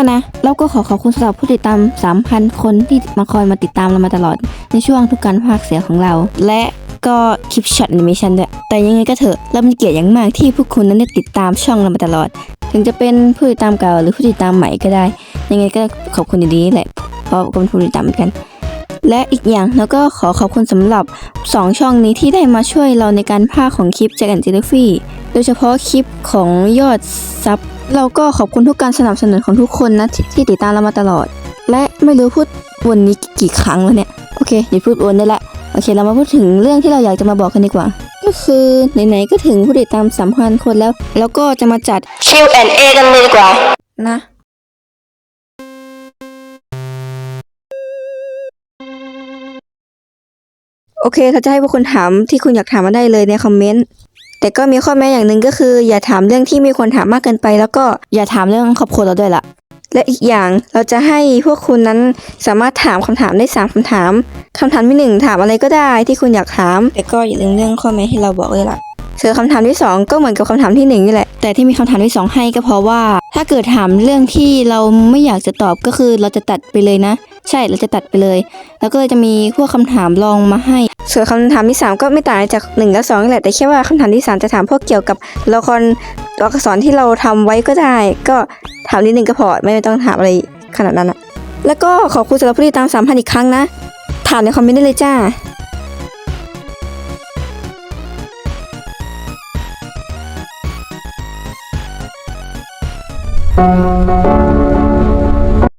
ก็นะเราก็ขอขอบคุณสำหรับผู้ติดตาม 3,000 คนที่มาคอยมาติดตามเรามาตลอด ในช่วงทุกการภาคเสียงของเรา และก็คลิปช็อตแอนิเมชันด้วย แต่ยังไงก็เถอะเรามีเกียรติอย่างมากที่พวกคุณนั้นได้ติดตามช่องเรามาตลอด ถึงจะเป็นผู้ติดตามเก่าหรือผู้ติดตามใหม่ก็ได้ ยังไงก็ขอบคุณดีๆแหละ เพราะก็เป็นผู้ติดตามเหมือนกัน และอีกอย่างเราก็ขอขอบคุณสำหรับ 2 ช่องนี้ที่ได้มาช่วยเราในการพากย์ของคลิปแจ็คแอนด์เจลฟี่ โดยเฉพาะคลิปของยอดซับ เราก็ขอบคุณทุกการสนับสนุนของทุกคนนะที่ที่ติดตามเรามาตลอด และไม่รู้พูดวนนี้กี่ครั้งแล้วเนี่ย โอเคอย่าพูดวนได้ละ โอเค เรามาพูดถึงเรื่องที่เราอยากจะมาบอกกันดีกว่า ก็คือไหนๆก็ถึงผู้ติดตามสามพันคนแล้ว แล้วก็จะมาจัด Q&A กันเลยดีกว่า นะ โอเคถ้าจะให้พวกคุณถามที่คุณอยากถามมาได้เลยในคอมเมนต์ แต่ก็มีข้อแม้อย่างหนึ่งก็คือ อย่าถามเรื่องที่มีคนถามมากเกินไป แล้วก็อย่าถามเรื่องครอบครัวเราด้วยล่ะ และอีกอย่างเราจะให้พวกคุณนั้นสามารถถามคำถามได้สามคำถามคำถามที่หนึ่งถามอะไรก็ได้ที่คุณอยากถาม แต่ก็อย่าลืมเรื่องข้อแม้ที่เราบอกเลยล่ะส่วนคำถามที่สองก็เหมือนกับคำถามที่หนึ่งนี่แหละ แต่ที่มีคำถามที่สองให้ก็เพราะว่า ถ้าเกิดถามเรื่องที่เราไม่อยากจะตอบก็คือเราจะตัดไปเลยนะ ใช่เราจะตัดไปเลย แล้วก็จะมีพวกคำถามลองมาให้ ส่วนคำถามที่ 3 ก็ไม่ต่างจาก1และ2แหละแต่แค่ว่าคำถามที่ 3 จะถามพวกเกี่ยวกับละครตัวอักษรที่เราทำไว้ก็ได้ ก็ถามนิดนึงก็พอไม่ต้องถามอะไรขนาดนั้นอะแล้วก็ขอบคุณสำหรับผู้ติดตาม3,000อีกครั้งนะ ถามในคอมเมนต์ได้เลยจ้า Thank